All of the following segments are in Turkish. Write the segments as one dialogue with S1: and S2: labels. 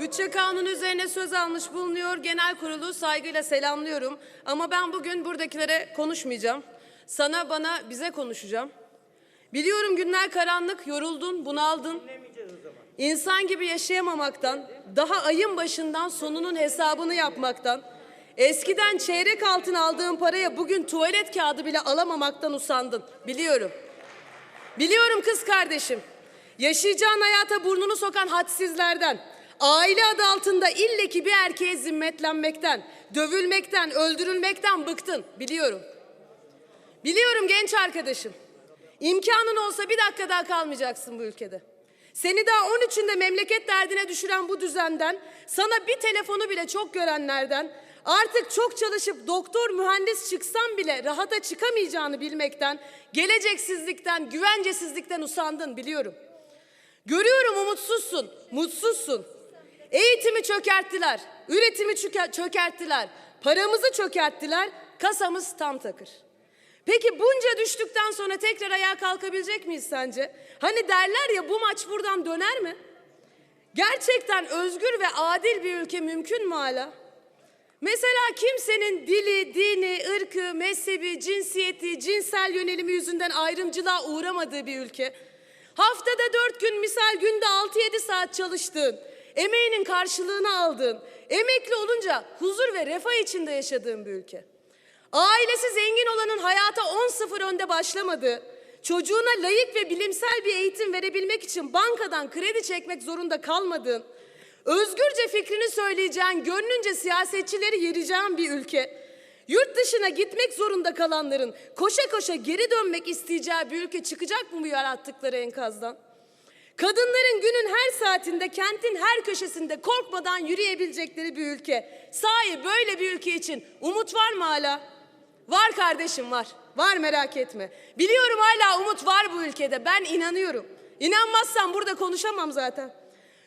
S1: Bütçe kanunu üzerine söz almış bulunuyor. Genel kurulu saygıyla selamlıyorum. Ama ben bugün buradakilere konuşmayacağım. Sana, bana, bize konuşacağım. Biliyorum günler karanlık, yoruldun, bunaldın. İnsan gibi yaşayamamaktan, daha ayın başından sonunun hesabını yapmaktan, eskiden çeyrek altın aldığın paraya bugün tuvalet kağıdı bile alamamaktan usandın. Biliyorum. Biliyorum kız kardeşim. Yaşayacağın hayata burnunu sokan hadsizlerden, aile adı altında illeki bir erkeğe zimmetlenmekten, dövülmekten, öldürülmekten bıktın. Biliyorum. Biliyorum genç arkadaşım. İmkanın olsa bir dakika daha kalmayacaksın bu ülkede. Seni daha 13'ünde memleket derdine düşüren bu düzenden, sana bir telefonu bile çok görenlerden, artık çok çalışıp doktor mühendis çıksan bile rahata çıkamayacağını bilmekten, geleceksizlikten, güvencesizlikten usandın biliyorum. Görüyorum umutsuzsun, mutsuzsun. Eğitimi çökerttiler, üretimi çöker- çökerttiler, paramızı çökerttiler, kasamız tam takır. Peki bunca düştükten sonra tekrar ayağa kalkabilecek miyiz sence? Hani derler ya bu maç buradan döner mi? Gerçekten özgür ve adil bir ülke mümkün mü hala? Mesela kimsenin dili, dini, ırkı, mezhebi, cinsiyeti, cinsel yönelimi yüzünden ayrımcılığa uğramadığı bir ülke. Haftada dört gün misal günde 6-7 saat çalıştığın, emeğinin karşılığını aldığın, emekli olunca huzur ve refah içinde yaşadığın bir ülke. Ailesi zengin olanın hayata 10-0 önde başlamadığı, çocuğuna layık ve bilimsel bir eğitim verebilmek için bankadan kredi çekmek zorunda kalmadığın, özgürce fikrini söyleyeceğin, gönlünce siyasetçileri yereceğin bir ülke, yurt dışına gitmek zorunda kalanların koşa koşa geri dönmek isteyeceği bir ülke çıkacak mı bu yarattıkları enkazdan? Kadınların günün her saatinde, kentin her köşesinde korkmadan yürüyebilecekleri bir ülke. Sahi böyle bir ülke için umut var mı hala? Var kardeşim var. Var merak etme. Biliyorum hala umut var bu ülkede. Ben inanıyorum. İnanmazsan burada konuşamam zaten.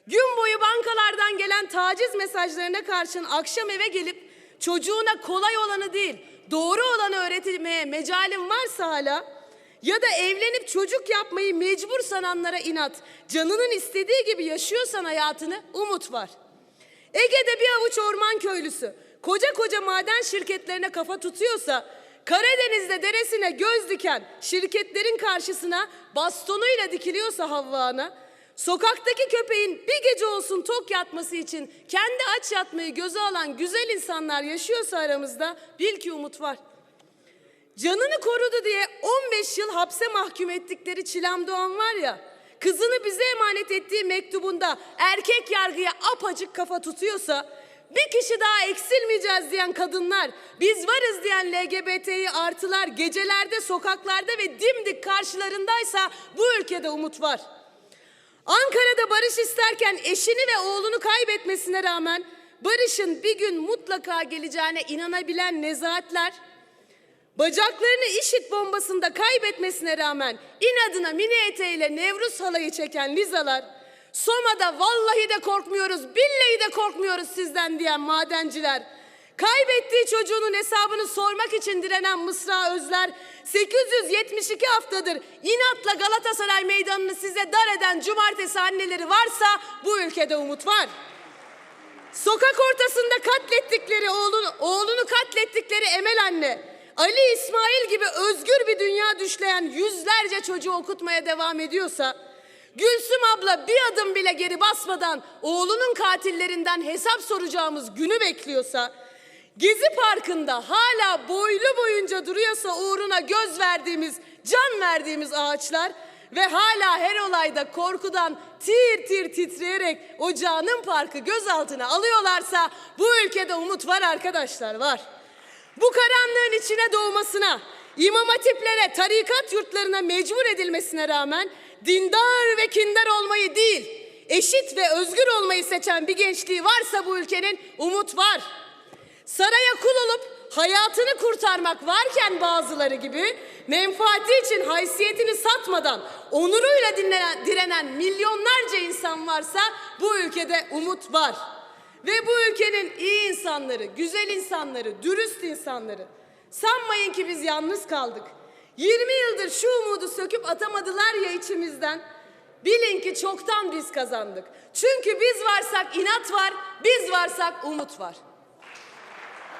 S1: Gün boyu bankalardan gelen taciz mesajlarına karşın akşam eve gelip çocuğuna kolay olanı değil, doğru olanı öğretmeye mecalim varsa hala ya da evlenip çocuk yapmayı mecbur sananlara inat, canının istediği gibi yaşıyorsan hayatını umut var. Ege'de bir avuç orman köylüsü koca koca maden şirketlerine kafa tutuyorsa Karadeniz'de deresine göz diken şirketlerin karşısına bastonuyla dikiliyorsa Havva'na sokaktaki köpeğin bir gece olsun tok yatması için kendi aç yatmayı göze alan güzel insanlar yaşıyorsa aramızda bil ki umut var. Canını korudu diye 15 yıl hapse mahkum ettikleri Çilem Doğan var ya, kızını bize emanet ettiği mektubunda erkek yargıya apacık kafa tutuyorsa, bir kişi daha eksilmeyeceğiz diyen kadınlar, biz varız diyen LGBT'yi artılar gecelerde, sokaklarda ve dimdik karşılarındaysa bu ülkede umut var. Ankara'da barış isterken eşini ve oğlunu kaybetmesine rağmen barışın bir gün mutlaka geleceğine inanabilen nezahatler, Bacaklarını işit bombasında kaybetmesine rağmen inadına mini eteğiyle Nevruz halayı çeken Lizalar, Soma'da vallahi de korkmuyoruz, billahi de korkmuyoruz sizden diyen madenciler, kaybettiği çocuğunun hesabını sormak için direnen Mısra Özler, 872 haftadır inatla Galatasaray meydanını size dar eden cumartesi anneleri varsa bu ülkede umut var. Sokak ortasında katlettikleri oğlunu, oğlunu katlettikleri Emel anne, Ali İsmail gibi özgür bir dünya düşleyen yüzlerce çocuğu okutmaya devam ediyorsa, Gülsüm abla bir adım bile geri basmadan oğlunun katillerinden hesap soracağımız günü bekliyorsa, Gezi Parkı'nda hala boylu boyunca duruyorsa uğruna göz verdiğimiz, can verdiğimiz ağaçlar ve hala her olayda korkudan tir tir titreyerek o canın parkı gözaltına alıyorlarsa bu ülkede umut var arkadaşlar var. Bu karanlığın içine doğmasına, imam hatiplere, tarikat yurtlarına mecbur edilmesine rağmen dindar ve kindar olmayı değil, eşit ve özgür olmayı seçen bir gençliği varsa bu ülkenin umut var. Saraya kul olup hayatını kurtarmak varken bazıları gibi menfaati için haysiyetini satmadan onuruyla dinlenen, direnen milyonlarca insan varsa bu ülkede umut var. Ve bu ülkenin iyi insanları, güzel insanları, dürüst insanları. Sanmayın ki biz yalnız kaldık. 20 yıldır şu umudu söküp atamadılar ya içimizden. Bilin ki çoktan biz kazandık. Çünkü biz varsak inat var, biz varsak umut var.